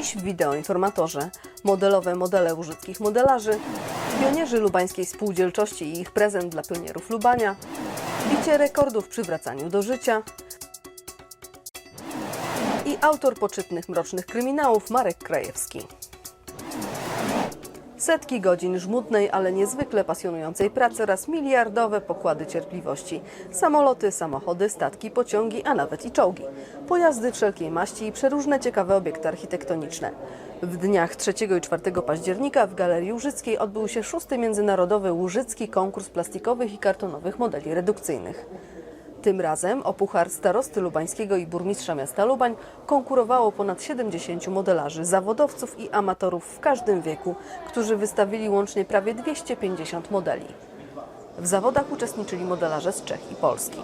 Dziś wideoinformatorze modelowe modele użytkich modelarzy, pionierzy lubańskiej spółdzielczości i ich prezent dla pionierów Lubania, bicie rekordów przy wracaniu do życia. I autor poczytnych mrocznych kryminałów Marek Krajewski. Setki godzin żmudnej, ale niezwykle pasjonującej pracy oraz miliardowe pokłady cierpliwości. Samoloty, samochody, statki, pociągi, a nawet i czołgi. Pojazdy wszelkiej maści i przeróżne ciekawe obiekty architektoniczne. W dniach 3 i 4 października w Galerii Łużyckiej odbył się szósty międzynarodowy Łużycki konkurs plastikowych i kartonowych modeli redukcyjnych. Tym razem o puchar starosty lubańskiego i burmistrza miasta Lubań konkurowało ponad 70 modelarzy, zawodowców i amatorów w każdym wieku, którzy wystawili łącznie prawie 250 modeli. W zawodach uczestniczyli modelarze z Czech i Polski.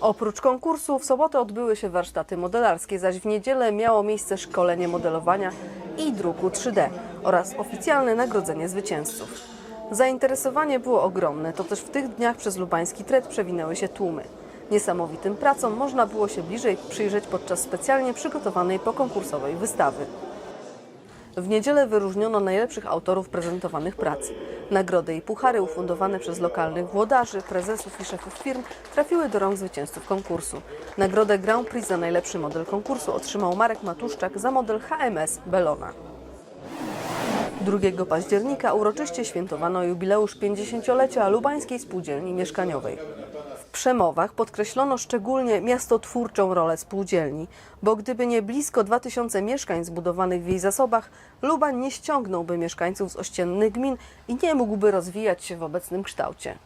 Oprócz konkursu w sobotę odbyły się warsztaty modelarskie, zaś w niedzielę miało miejsce szkolenie modelowania i druku 3D oraz oficjalne nagrodzenie zwycięzców. Zainteresowanie było ogromne, to też w tych dniach przez lubański tret przewinęły się tłumy. Niesamowitym pracom można było się bliżej przyjrzeć podczas specjalnie przygotowanej pokonkursowej wystawy. W niedzielę wyróżniono najlepszych autorów prezentowanych prac. Nagrody i puchary ufundowane przez lokalnych włodarzy, prezesów i szefów firm trafiły do rąk zwycięzców konkursu. Nagrodę Grand Prix za najlepszy model konkursu otrzymał Marek Matuszczak za model HMS Belona. 2 października uroczyście świętowano jubileusz 50-lecia Lubańskiej Spółdzielni Mieszkaniowej. Przemowach podkreślono szczególnie miastotwórczą rolę spółdzielni, bo gdyby nie blisko 2000 mieszkań zbudowanych w jej zasobach, Lubań nie ściągnąłby mieszkańców z ościennych gmin i nie mógłby rozwijać się w obecnym kształcie.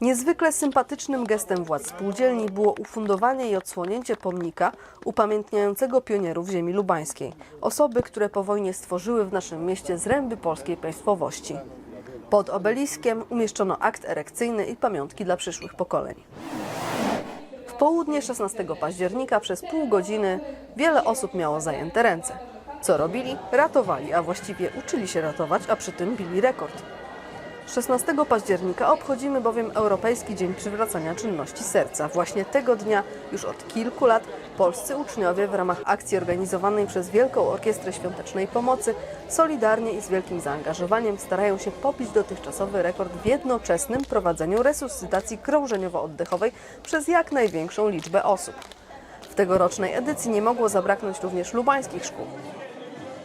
Niezwykle sympatycznym gestem władz spółdzielni było ufundowanie i odsłonięcie pomnika upamiętniającego pionierów ziemi lubańskiej, osoby, które po wojnie stworzyły w naszym mieście zręby polskiej państwowości. Pod obeliskiem umieszczono akt erekcyjny i pamiątki dla przyszłych pokoleń. W południe 16 października przez pół godziny wiele osób miało zajęte ręce. Co robili? Ratowali, a właściwie uczyli się ratować, a przy tym bili rekord. 16 października obchodzimy bowiem Europejski Dzień Przywracania Czynności Serca. Właśnie tego dnia, już od kilku lat, polscy uczniowie w ramach akcji organizowanej przez Wielką Orkiestrę Świątecznej Pomocy solidarnie i z wielkim zaangażowaniem starają się pobić dotychczasowy rekord w jednoczesnym prowadzeniu resuscytacji krążeniowo-oddechowej przez jak największą liczbę osób. W tegorocznej edycji nie mogło zabraknąć również lubańskich szkół.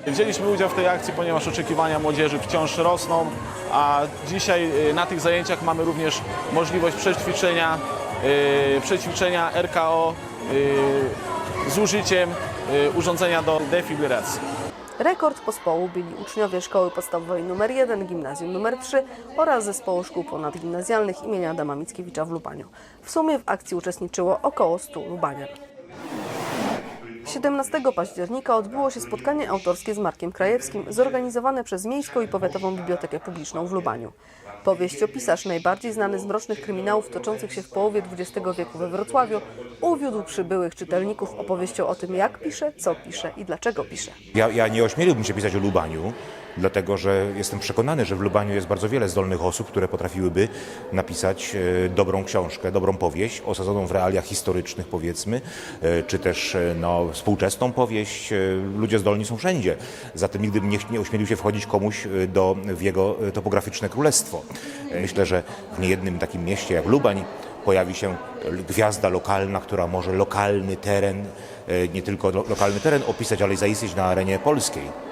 Wzięliśmy udział w tej akcji, ponieważ oczekiwania młodzieży wciąż rosną, a dzisiaj y, na tych zajęciach mamy również możliwość przećwiczenia, y, przećwiczenia RKO y, z użyciem urządzenia do defibrylacji. Rekord pospołu byli uczniowie Szkoły Podstawowej nr 1, Gimnazjum nr 3 oraz Zespołu Szkół Ponadgimnazjalnych imienia Adama Mickiewicza w Lubaniu. W sumie w akcji uczestniczyło około 100 Lubanian. 17 października odbyło się spotkanie autorskie z Markiem Krajewskim zorganizowane przez Miejską i Powiatową Bibliotekę Publiczną w Lubaniu. Powieściopisarz, najbardziej znany z mrocznych kryminałów toczących się w połowie XX wieku we Wrocławiu, uwiódł przybyłych czytelników opowieścią o tym, jak pisze, co pisze i dlaczego pisze. Ja, ja nie ośmieliłbym się pisać o Lubaniu, dlatego że jestem przekonany, że w Lubaniu jest bardzo wiele zdolnych osób, które potrafiłyby napisać e, dobrą książkę, dobrą powieść, osadzoną w realiach historycznych powiedzmy, e, czy też e, no, współczesną powieść. Ludzie zdolni są wszędzie. Zatem nigdy nie, nie ośmielił się wchodzić komuś do, w jego topograficzne królestwo. Myślę, że w niejednym takim mieście jak Lubań pojawi się gwiazda lokalna, która może lokalny teren, nie tylko lo- lokalny teren opisać, ale i zaistnieć na arenie polskiej.